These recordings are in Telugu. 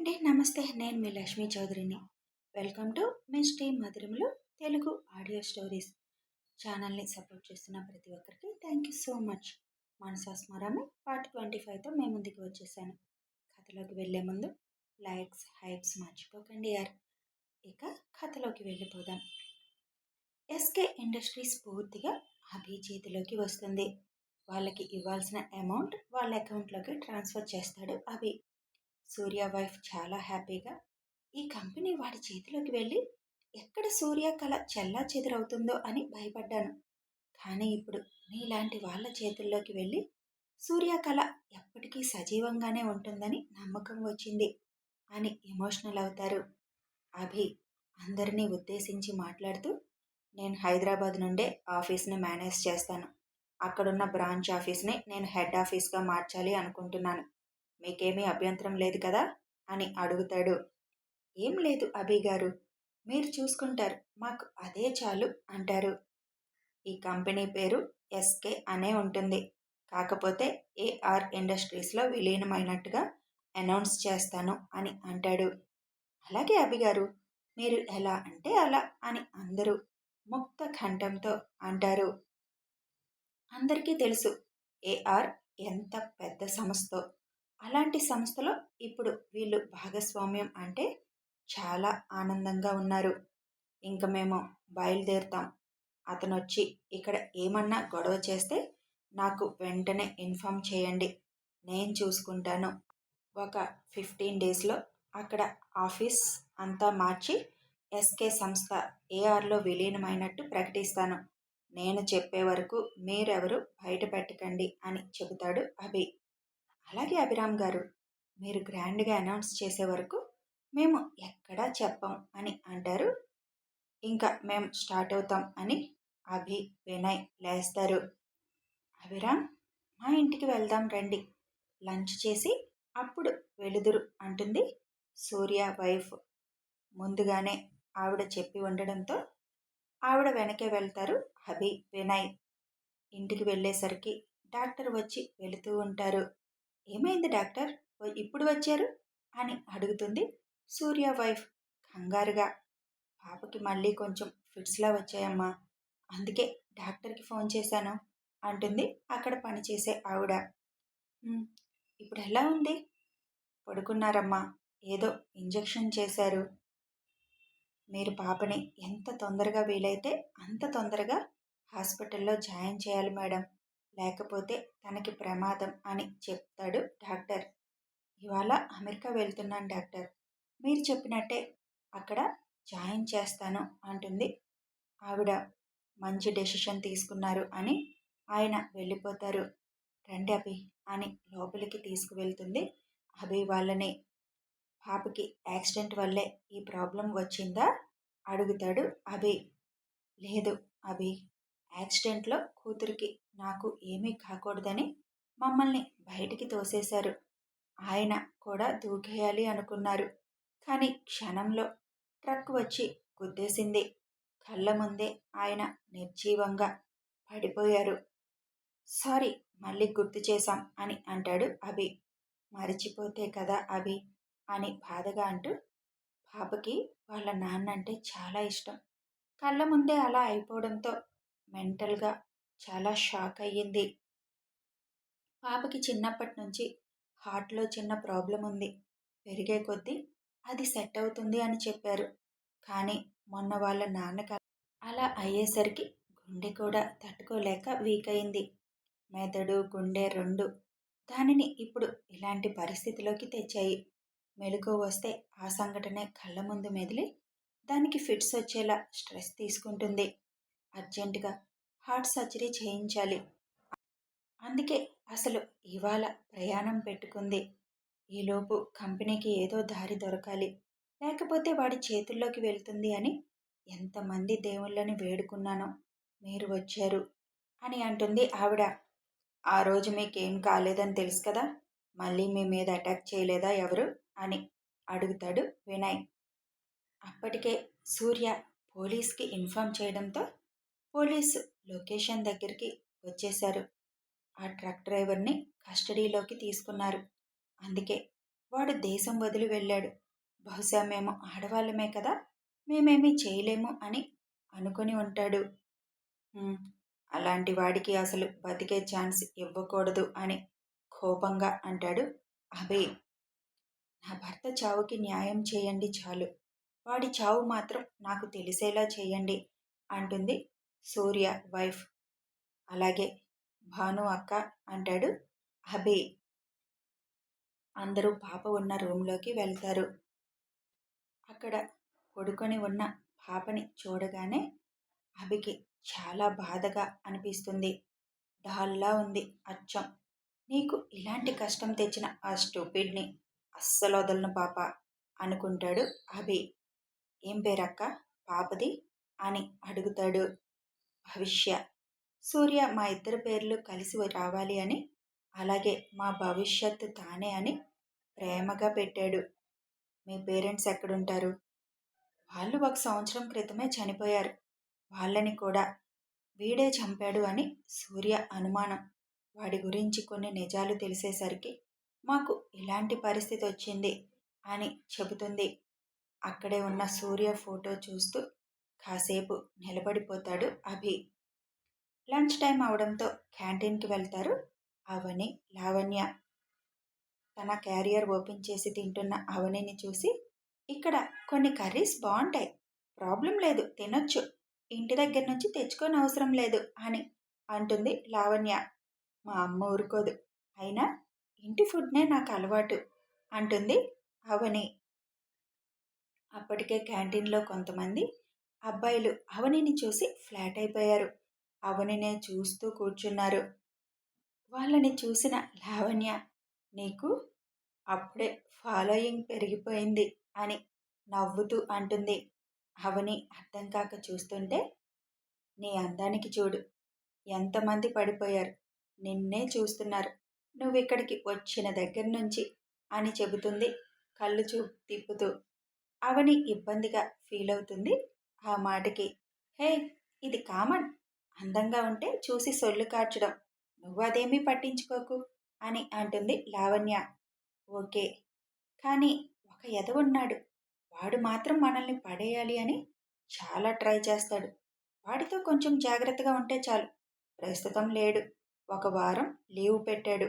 అండి నమస్తే. నేను మీ లక్ష్మీ చౌదరిని. వెల్కమ్ టు మీ శ్రీ మధురములు తెలుగు ఆడియో స్టోరీస్. ఛానల్ని సపోర్ట్ చేస్తున్న ప్రతి ఒక్కరికి thank you so much. Manasasmarami part twenty ఫైవ్తో మేము ముందుకు వచ్చేసాను. కథలోకి వెళ్ళే ముందు లైక్స్ హైప్స్ మర్చిపోకండి యార్. ఇక కథలోకి వెళ్ళిపోదాం. ఎస్కే ఇండస్ట్రీస్ పూర్తిగా అభి చేతిలోకి వస్తుంది. వాళ్ళకి ఇవ్వాల్సిన అమౌంట్ వాళ్ళ అకౌంట్లోకి ట్రాన్స్ఫర్ చేస్తాడు అభి. సూర్య వైఫ్ చాలా హ్యాపీగా ఈ కంపెనీ వాడి చేతిలోకి వెళ్ళి ఎక్కడ సూర్య కళ చెల్లా చెదరవుతుందో అని భయపడ్డాను. కానీ ఇప్పుడు నీలాంటి వాళ్ళ చేతుల్లోకి వెళ్ళి సూర్య కళ ఎప్పటికీ సజీవంగానే ఉంటుందని నమ్మకం వచ్చింది అని ఎమోషనల్ అవుతారు. అభి అందరినీ ఉద్దేశించి మాట్లాడుతూ నేను హైదరాబాద్ నుండే ఆఫీస్ని మేనేజ్ చేస్తాను. అక్కడున్న బ్రాంచ్ ఆఫీస్ని నేను హెడ్ ఆఫీస్గా మార్చాలి అనుకుంటున్నాను. మీకేమీ అభ్యంతరం లేదు కదా? అని అడుగుతాడు. ఏం లేదు అభి గారు. మీరు చూసుకుంటారు. మాకు అదే చాలు అంటారు. ఈ కంపెనీ పేరు ఎస్కే అనే ఉంటుంది. కాకపోతే ఏఆర్ ఇండస్ట్రీస్లో విలీనమైనట్టుగా అనౌన్స్ చేస్తాను అని అంటాడు. అలాగే అభిగారు మీరు ఎలా అంటే అలా అని అందరూ ముక్త కంఠంతో అంటారు. అందరికీ తెలుసు ఏఆర్ ఎంత పెద్ద సంస్థో. అలాంటి సంస్థలో ఇప్పుడు వీళ్ళు భాగస్వామ్యం అంటే చాలా ఆనందంగా ఉన్నారు. ఇంక మేము బయలుదేరుతాం. అతను వచ్చి ఇక్కడ ఏమన్నా గొడవ చేస్తే నాకు వెంటనే ఇన్ఫామ్ చేయండి. నేను చూసుకుంటాను. ఒక ఫిఫ్టీన్ డేస్లో అక్కడ ఆఫీస్ అంతా మార్చి ఎస్కే సంస్థ ఏఆర్లో విలీనమైనట్టు ప్రకటిస్తాను. నేను చెప్పే వరకు మీరెవరు బయట పెట్టకండి అని చెబుతాడు అభి. అలాగే అభిరామ్ గారు మీరు గ్రాండ్గా అనౌన్స్ చేసే వరకు మేము ఎక్కడా చెప్పం అని అంటారు. ఇంకా మేము స్టార్ట్ అవుతాం అని అభి వినయ్ లేస్తారు. అభిరామ్ మా ఇంటికి వెళ్దాం రండి. లంచ్ చేసి అప్పుడు వెలుదురు అంటుంది సూర్య వైఫ్. ముందుగానే ఆవిడ చెప్పి ఉండడంతో ఆవిడ వెనకే వెళ్తారు అభి వినయ్. ఇంటికి వెళ్ళేసరికి డాక్టర్ వచ్చి వెళుతూ ఉంటారు. ఏమైంది డాక్టర్? ఇప్పుడు వచ్చారు? అని అడుగుతుంది సూర్య వైఫ్ కంగారుగా. పాపకి మళ్ళీ కొంచెం ఫిట్స్లా వచ్చాయమ్మా. అందుకే డాక్టర్కి ఫోన్ చేశాను అంటుంది అక్కడ పనిచేసే ఆవిడ. ఇప్పుడు ఎలా ఉంది? పడుకున్నారమ్మా. ఏదో ఇంజెక్షన్ చేశారు. మీరు పాపని ఎంత తొందరగా వీలైతే అంత తొందరగా హాస్పిటల్లో జాయిన్ చేయాలి మేడం. లేకపోతే తనకి ప్రమాదం అని చెప్తాడు డాక్టర్. ఇవాళ అమెరికా వెళ్తున్నాను డాక్టర్. మీరు చెప్పినట్టే అక్కడ జాయిన్ చేస్తాను అంటుంది. ఆవిడ మంచి డెసిషన్ తీసుకున్నారు అని ఆయన వెళ్ళిపోతారు. రండి అభి అని లోపలికి తీసుకువెళ్తుంది. అభి వాళ్ళని పాపకి యాక్సిడెంట్ వల్లే ఈ ప్రాబ్లం వచ్చిందా? అడుగుతాడు అభి. లేదు అభి యాక్సిడెంట్లో కూతురికి నాకు ఏమీ కాకూడదని మమ్మల్ని బయటికి తోసేశారు. ఆయన కూడా దూకేయాలి అనుకున్నారు. కానీ క్షణంలో ట్రక్ వచ్చి గుద్దేసింది. కళ్ళ ముందే ఆయన నిర్జీవంగా పడిపోయారు. సారీ మళ్ళీ గుర్తు చేశాం అని అంటాడు అభి. మరిచిపోతే కదా అభి అని బాధగా అంటూ పాపకి వాళ్ళ నాన్న అంటే చాలా ఇష్టం. కళ్ళ ముందే అలా అయిపోవడంతో మెంటల్గా చాలా షాక్ అయ్యింది. పాపకి చిన్నప్పటి నుంచి హార్ట్లో చిన్న ప్రాబ్లం ఉంది. పెరిగే కొద్దీ అది సెట్ అవుతుంది అని చెప్పారు. కానీ మొన్న వాళ్ళ నాన్నకి అలా అయ్యేసరికి గుండె కూడా తట్టుకోలేక వీక్ అయింది. మెదడు గుండె రెండు దానిని ఇప్పుడు ఇలాంటి పరిస్థితిలోకి తెచ్చాయి. మెలకు వస్తే ఆ సంఘటనే కళ్ళ ముందు మెదిలి దానికి ఫిట్స్ వచ్చేలా స్ట్రెస్ తీసుకుంటుంది. అర్జెంటుగా హార్ట్ సర్జరీ చేయించాలి. అందుకే అసలు ఇవాళ ప్రయాణం పెట్టుకుంది. ఈలోపు కంపెనీకి ఏదో దారి దొరకాలి. లేకపోతే వాడి చేతుల్లోకి వెళ్తుంది అని ఎంతమంది దేవుళ్ళని వేడుకున్నానో మీరు వచ్చారు అని అంటుంది ఆవిడ. ఆ రోజు మీకేం కాలేదని తెలుసు కదా మళ్ళీ మీ మీద అటాక్ చేయలేదా ఎవరు అని అడుగుతాడు వినయ్. అప్పటికే సూర్య పోలీస్కి ఇన్ఫామ్ చేయడంతో పోలీసు లొకేషన్ దగ్గరికి వచ్చేశారు. ఆ ట్రక్ డ్రైవర్ని కస్టడీలోకి తీసుకున్నారు. అందుకే వాడు దేశం వదిలి వెళ్ళాడు. బహుశా మేము ఆడవాళ్ళమే కదా మేమేమీ చేయలేము అని అనుకుని ఉంటాడు. అలాంటి వాడికి అసలు బతికే ఛాన్స్ ఇవ్వకూడదు అని కోపంగా అంటాడు అభయ్. నా భర్త చావుకి న్యాయం చేయండి చాలు. వాడి చావు మాత్రం నాకు తెలిసేలా చేయండి అంటుంది సూర్య వైఫ్. అలాగే భాను అక్క అంటాడు. అభి అందరూ పాప ఉన్న రూమ్లోకి వెళ్తారు. అక్కడ పడుకొని ఉన్న పాపని చూడగానే అభికి చాలా బాధగా అనిపిస్తుంది. డాల్లా ఉంది అచ్చం. నీకు ఇలాంటి కష్టం తెచ్చిన ఆ స్టూపిడ్ని అస్సలు వదలను పాప అనుకుంటాడు అభి ఏం పేరక్క? పాపది అని అడుగుతాడు. భవిష్య సూర్య మా ఇద్దరు పేర్లు కలిసి రావాలి అని అలాగే మా భవిష్యత్తు తానే అని ప్రేమగా పెట్టాడు. మీ పేరెంట్స్ ఎక్కడుంటారు? వాళ్ళు ఒక సంవత్సరం క్రితమే చనిపోయారు. వాళ్ళని కూడా వీడే చంపాడు అని సూర్య అనుమానం. వాడి గురించి కొన్ని నిజాలు తెలిసేసరికి మాకు ఇలాంటి పరిస్థితి వచ్చింది అని చెబుతుంది. అక్కడే ఉన్న సూర్య ఫోటో చూస్తూ కాసేపు నిలబడిపోతాడు అభి. లంచ్ టైం అవడంతో క్యాంటీన్కి వెళ్తారు అవని లావణ్య. తన క్యారియర్ ఓపెన్ చేసి తింటున్న అవనిని చూసి ఇక్కడ కొన్ని కర్రీస్ బాగుంటాయి ప్రాబ్లం లేదు తినొచ్చు. ఇంటి దగ్గర నుంచి తెచ్చుకొని అవసరం లేదు అని అంటుంది లావణ్య. మా అమ్మ ఊరుకోదు. అయినా ఇంటి ఫుడ్నే నాకు అలవాటు అంటుంది అవని. అప్పటికే క్యాంటీన్లో కొంతమంది అబ్బాయిలు అవనిని చూసి ఫ్లాట్ అయిపోయారు. అవనినే చూస్తూ కూర్చున్నారు. వాళ్ళని చూసిన లావణ్య నీకు అప్పుడే ఫాలోయింగ్ పెరిగిపోయింది అని నవ్వుతూ అంటుంది. అవని అర్థం కాక చూస్తుంటే నీ అందానికి చూడు ఎంతమంది పడిపోయారు. నిన్నే చూస్తున్నారు. నువ్వు ఇక్కడికి వచ్చిన దగ్గర నుంచి అని చెబుతుంది కళ్ళు చూ తిప్పుతూ. అవని ఇబ్బందిగా ఫీల్ అవుతుంది ఆ మాటకి. హే ఇది కామన్. అందంగా ఉంటే చూసి సొల్లు కార్చడం. నువ్వు అదేమీ పట్టించుకోకు అని అంటుంది లావణ్య. ఓకే. కానీ ఒక ఎద ఉన్నాడు. వాడు మాత్రం మనల్ని పడేయాలి అని చాలా ట్రై చేస్తాడు. వాడితో కొంచెం జాగ్రత్తగా ఉంటే చాలు. ప్రస్తుతం లేడు. ఒక వారం లీవ్ పెట్టాడు.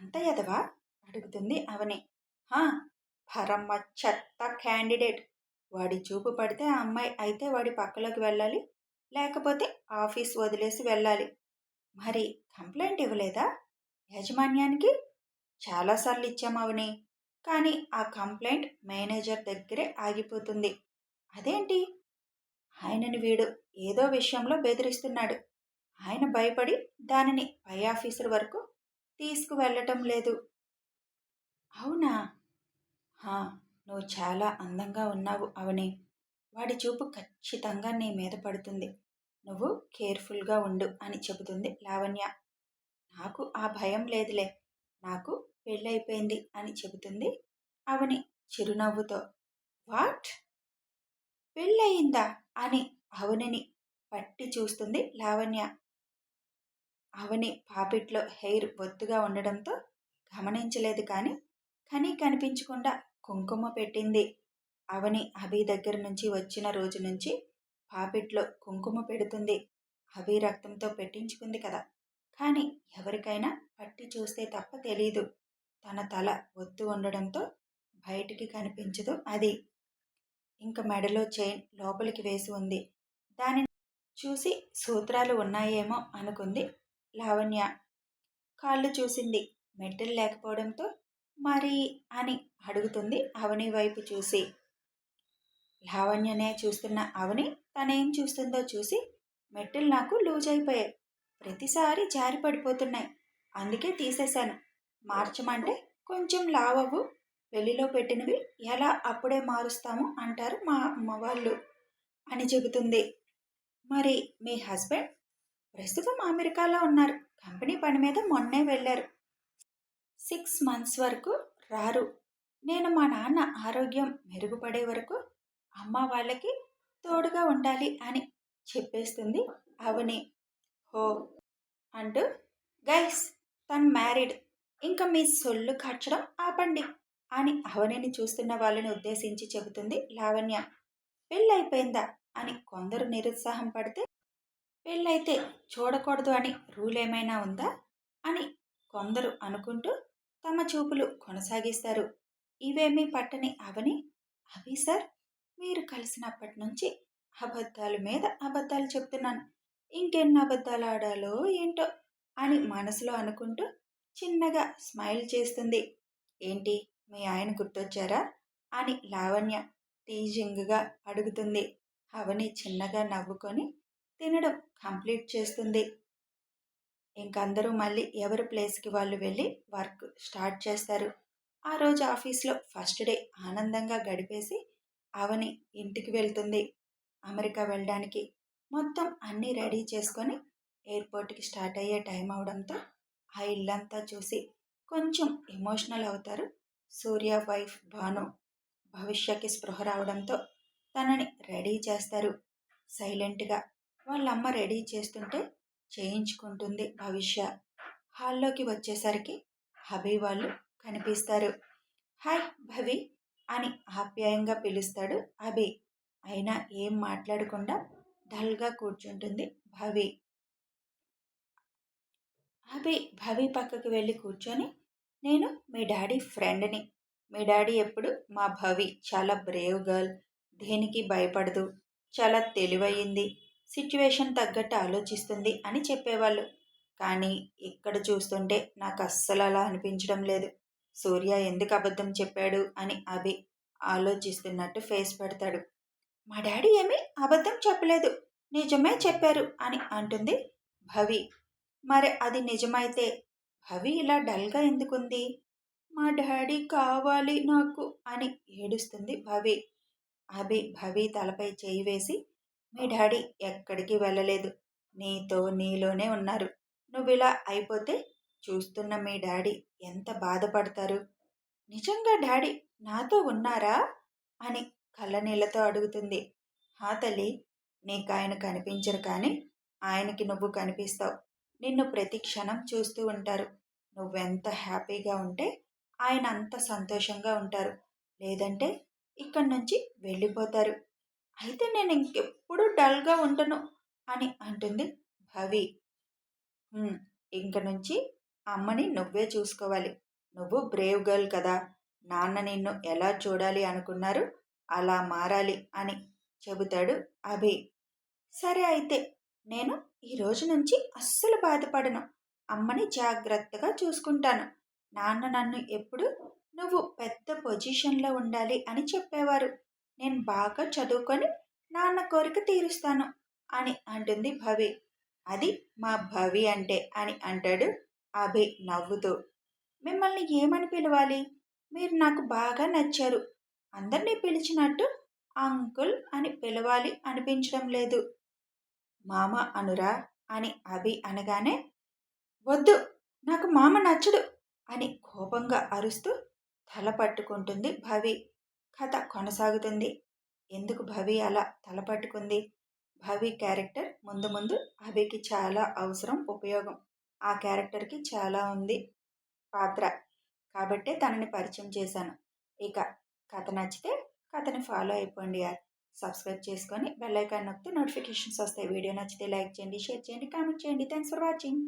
అంత ఎదవా అడుగుతుంది అవని. హా పరమ చెత్త క్యాండిడేట్. వాడి చూపు పడితే ఆ అమ్మాయి అయితే వాడి పక్కలోకి వెళ్ళాలి లేకపోతే ఆఫీస్ వదిలేసి వెళ్ళాలి. మరి కంప్లైంట్ ఇవ్వలేదా? యాజమాన్యానికి? చాలాసార్లు ఇచ్చామవని కానీ ఆ కంప్లైంట్ మేనేజర్ దగ్గరే ఆగిపోతుంది. అదేంటి? ఆయనని వీడు ఏదో విషయంలో బెదిరిస్తున్నాడు. ఆయన భయపడి దానిని పై ఆఫీసర్ వరకు తీసుకువెళ్ళటం లేదు. అవునా? నువ్వు చాలా అందంగా ఉన్నావు అవని. వాడి చూపు ఖచ్చితంగా నీ మీద పడుతుంది. నువ్వు కేర్ఫుల్గా ఉండు అని చెబుతుంది లావణ్య. నాకు ఆ భయం లేదులే. నాకు పెళ్ళైపోయింది అని చెబుతుంది అవని చిరునవ్వుతో. వాట్? పెళ్ళయిందా? అని అవనిని పట్టి చూస్తుంది లావణ్య. అవని పాపిట్లో హెయిర్ బొత్తుగా ఉండడంతో గమనించలేదు కానీ కనీ కనిపించకుండా కుంకుమ పెట్టింది. అవని అభి దగ్గర నుంచి వచ్చిన రోజు నుంచి పాపిట్లో కుంకుమ పెడుతుంది. అభి రక్తంతో పెట్టించుకుంది కదా. కానీ ఎవరికైనా పట్టి చూస్తే తప్ప తెలీదు. తన తల ఒత్తు ఉండడంతో బయటికి కనిపించదు అది. ఇంక మెడలో చైన్ లోపలికి వేసి ఉంది. దానిని చూసి సూత్రాలు ఉన్నాయేమో అనుకుంది లావణ్య. కాళ్ళు చూసింది. మెట్టలు లేకపోవడంతో మరి అని అడుగుతుంది అవని వైపు చూసి. లావణ్యనే చూస్తున్న అవని తనేం చూస్తుందో చూసి మెట్టలు నాకు లూజ్ అయిపోయాయి ప్రతిసారి జారి పడిపోతున్నాయి. అందుకే తీసేశాను. మార్చమంటే కొంచెం లావవు. పెళ్ళిలో పెట్టినవి ఎలా అప్పుడే మారుస్తాము అంటారు మా అమ్మ వాళ్ళు అని చెబుతుంది. మరి మీ హస్బెండ్? ప్రస్తుతం అమెరికాలో ఉన్నారు. కంపెనీ పని మీద మొన్నే వెళ్ళారు. సిక్స్ మంత్స్ వరకు రారు. నేను మా నాన్న ఆరోగ్యం మెరుగుపడే వరకు అమ్మ వాళ్ళకి తోడుగా ఉండాలి అని చెప్పేస్తుంది అవని. హో అంటూ గైస్ తను మ్యారీడ్. ఇంకా మీ సొల్లు ఖర్చడం ఆపండి అని అవనిని చూస్తున్న వాళ్ళని ఉద్దేశించి చెబుతుంది లావణ్య. పెళ్ళైపోయిందా అని కొందరు నిరుత్సాహం పడితే పెళ్ళైతే చూడకూడదు అని రూల్ ఏమైనా ఉందా? అని కొందరు అనుకుంటూ తమ చూపులు కొనసాగిస్తారు. ఇవేమీ పట్టని అవని? అభి సార్ మీరు కలిసినప్పటి నుంచి అబద్ధాల మీద అబద్ధాలు చెప్తున్నాను. ఇంకెన్ని అబద్ధాలు ఆడాలో ఏంటో అని మనసులో అనుకుంటూ చిన్నగా స్మైల్ చేస్తుంది. ఏంటి మీ ఆయన గుర్తొచ్చారా? అని లావణ్య టీజింగ్గా అడుగుతుంది. అవని చిన్నగా నవ్వుకొని తినడం కంప్లీట్ చేస్తుంది. ఇంకందరూ మళ్ళీ ఎవరి ప్లేస్కి వాళ్ళు వెళ్ళి వర్క్ స్టార్ట్ చేస్తారు. ఆ రోజు ఆఫీస్లో ఫస్ట్ డే ఆనందంగా గడిపేసి అవని ఇంటికి వెళ్తుంది. అమెరికా వెళ్ళడానికి మొత్తం అన్నీ రెడీ చేసుకొని ఎయిర్పోర్ట్కి స్టార్ట్ అయ్యే టైం అవడంతో ఆ ఇల్లంతా చూసి కొంచెం ఎమోషనల్ అవుతారు. సూర్య వైఫ్ భాను భవిష్యకి స్పృహ రావడంతో తనని రెడీ చేస్తారు. సైలెంట్గా వాళ్ళమ్మ రెడీ చేస్తుంటే చేయించుకుంటుంది భవిష్య. హాల్లోకి వచ్చేసరికి హబీ వాళ్ళు కనిపిస్తారు. హాయ్ భవి అని ఆప్యాయంగా పిలుస్తాడు అభి అయినా ఏం మాట్లాడకుండా డల్గా కూర్చుంటుంది భవి. అభి భవి పక్కకు వెళ్ళి కూర్చొని నేను మీ డాడీ ఫ్రెండ్ని. మీ డాడీ ఎప్పుడు? మా భవి. చాలా బ్రేవ్ గర్ల్. దేనికి భయపడదు. చాలా తెలివయింది. సిచ్యువేషన్ తగ్గట్టు ఆలోచిస్తుంది అని చెప్పేవాళ్ళు. కానీ ఇక్కడ చూస్తుంటే నాకు అస్సలు అలా అనిపించడం లేదు. సూర్య ఎందుకు అబద్ధం చెప్పాడు అని అభి ఆలోచిస్తున్నట్టు ఫేస్ పెడతాడు. మా డాడీ ఏమీ అబద్ధం చెప్పలేదు. నిజమే చెప్పారు అని అంటుంది భవి. మరి అది నిజమైతే భవి ఇలా డల్గా ఎందుకుంది? మా డాడీ కావాలి నాకు అని ఏడుస్తుంది భవి. అభి భవి తలపై చేయి వేసి మీ డాడీ ఎక్కడికి వెళ్ళలేదు. నీతో నీలోనే ఉన్నారు. నువ్వు ఇలా అయిపోతే చూస్తున్న మీ డాడీ ఎంత బాధపడతారు? నిజంగా డాడీ నాతో ఉన్నారా? అని కళ్ళనీళ్ళతో అడుగుతుంది. హా తల్లి నీకు ఆయన కనిపించరు కానీ ఆయనకి నువ్వు కనిపిస్తావు. నిన్ను ప్రతి క్షణం చూస్తూ ఉంటారు. నువ్వెంత హ్యాపీగా ఉంటే ఆయన అంత సంతోషంగా ఉంటారు. లేదంటే ఇక్కడి నుంచి వెళ్ళిపోతారు. అయితే నేను ఇంకెప్పుడు డల్గా ఉండను అని అంటుంది భవి. ఇంక నుంచి అమ్మని నువ్వే చూసుకోవాలి. నువ్వు బ్రేవ్ గర్ల్ కదా. నాన్న నిన్ను ఎలా చూడాలి అనుకున్నారు? అలా మారాలి అని చెబుతాడు అభి. సరే అయితే నేను ఈ రోజు నుంచి అస్సలు బాధపడను. అమ్మని జాగ్రత్తగా చూసుకుంటాను. నాన్న నన్ను ఎప్పుడు నువ్వు పెద్ద పొజిషన్లో ఉండాలి అని చెప్పేవారు. నేను బాగా చదువుకొని నాన్న కోరిక తీరుస్తాను అని అంటుంది భవి. అది మా భవి అంటే అని అంటాడు అభి నవ్వుతూ. మిమ్మల్ని ఏమని పిలవాలి? మీరు నాకు బాగా నచ్చారు. అందరినీ పిలిచినట్టు అంకుల్ అని పిలవాలి అనిపించడం లేదు. మామ అనురా అని అభి అనగానే వద్దు నాకు మామ నచ్చడు అని కోపంగా అరుస్తూ తల పట్టుకుంటుంది భవి. కథ కొనసాగుతుంది. ఎందుకు భవి అలా తల పట్టుకుంది? భవి క్యారెక్టర్ ముందు ముందు అభికి చాలా అవసరం ఉపయోగం. ఆ క్యారెక్టర్కి చాలా ఉంది పాత్ర. కాబట్టే తనని పరిచయం చేశాను. ఇక కథ నచ్చితే కథని ఫాలో అయిపోండి యార్. సబ్స్క్రైబ్ చేసుకొని బెల్ ఐకాన్ నొక్కితే నోటిఫికేషన్స్ వస్తాయి. వీడియో నచ్చితే లైక్ చేయండి షేర్ చేయండి కామెంట్ చేయండి. Thanks for watching.